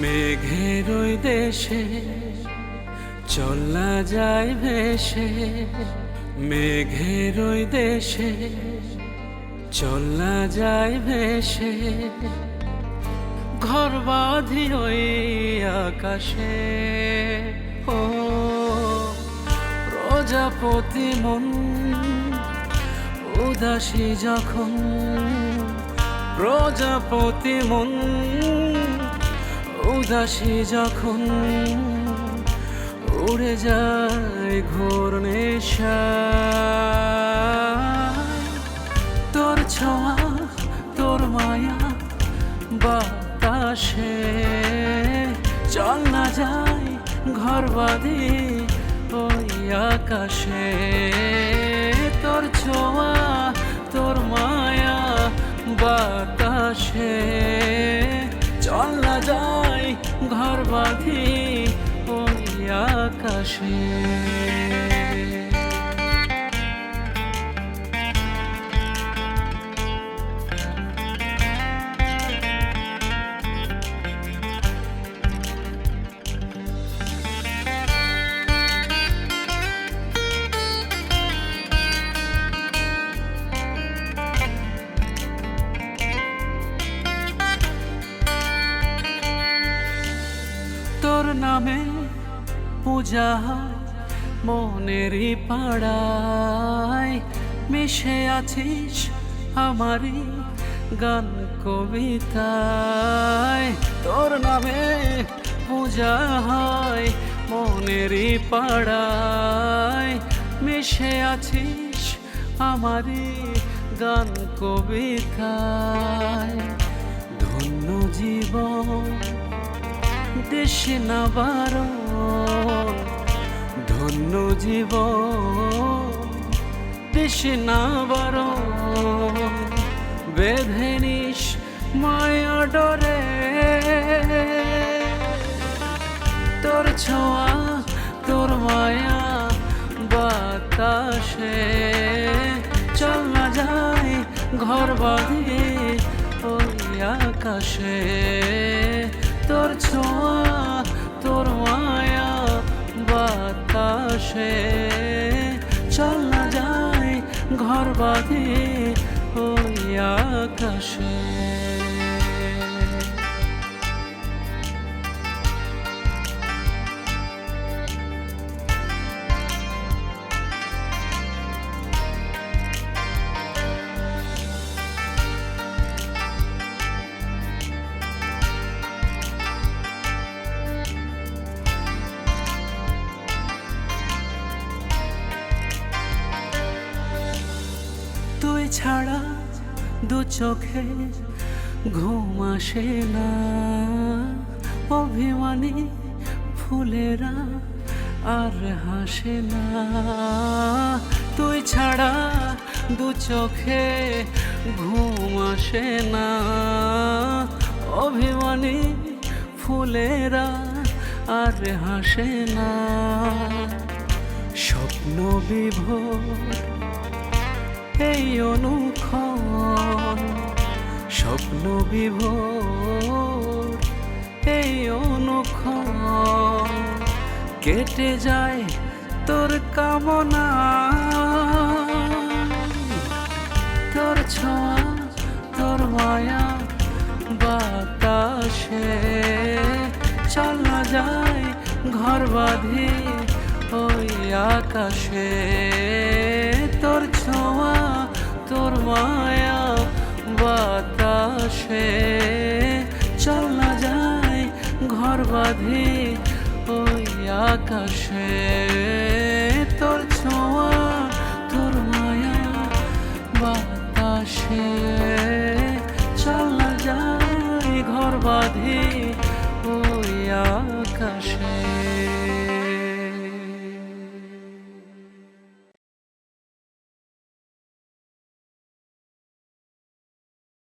মেঘের ওই দেশে, চলা যায় ভেসে। মেঘের ওই দেশে, চলা যায় ভেসে। ঘর বাঁধি ওই আকাশে। ও, প্রজাপতি মন, উদাসী যখন প্রজাপতি মন। উদাসী যখন উড়ে যায় ঘোর নেশা, তোর ছোঁয়া, তোর মায়া বাতাসে চল না যাই ঘর বাঁধি ওই আকাশে। তোর ছোঁয়া, তোর মায়া বাতাসে চল বাঁধি ওই আকাশে। নামে পূজা মনেরই পাড়ায় মিশে আছিস আমারই গান কবিতায়। তোর নামে পূজা হয়, মনেরই পাড়ায় মিশে আছিস আমারই গান কবিতায়। ধন্য জীবন দেশে না বারণ ধন্য জীব দেশে না বারণ বেঁধে নিস মায়া ডরে। তোর ছোঁয়া, তোর মায়া বাতাসে। চল না যাই ঘর বাঁধি ওই আকাশে। তোর ছোঁয়া বাতাসে চল না যায় ঘর বাঁধে ওই আকাশে। ছাড়া দু চোখে ঘুম আসে না। অভিমানী ফুলেরা আর হাসে না। তুই ছাড়া দু চোখে ঘুম আসে না। অভিমানী ফুলেরা আর হাসে না। স্বপ্ন বিভোর এই অনুক্ষণ, স্বপ্ন বিভোর, এই অনুক্ষণ, কেটে যায় তোর কামনা। তোর ছোঁয়া, তোর মায়া, বাতাসে চল না যায়, ঘর বাঁধি ওই আকাশে। ছোঁয়া তোর মায়া বাতাসে। চল না যায় ঘর বাঁধি ওই আকাশে। তোর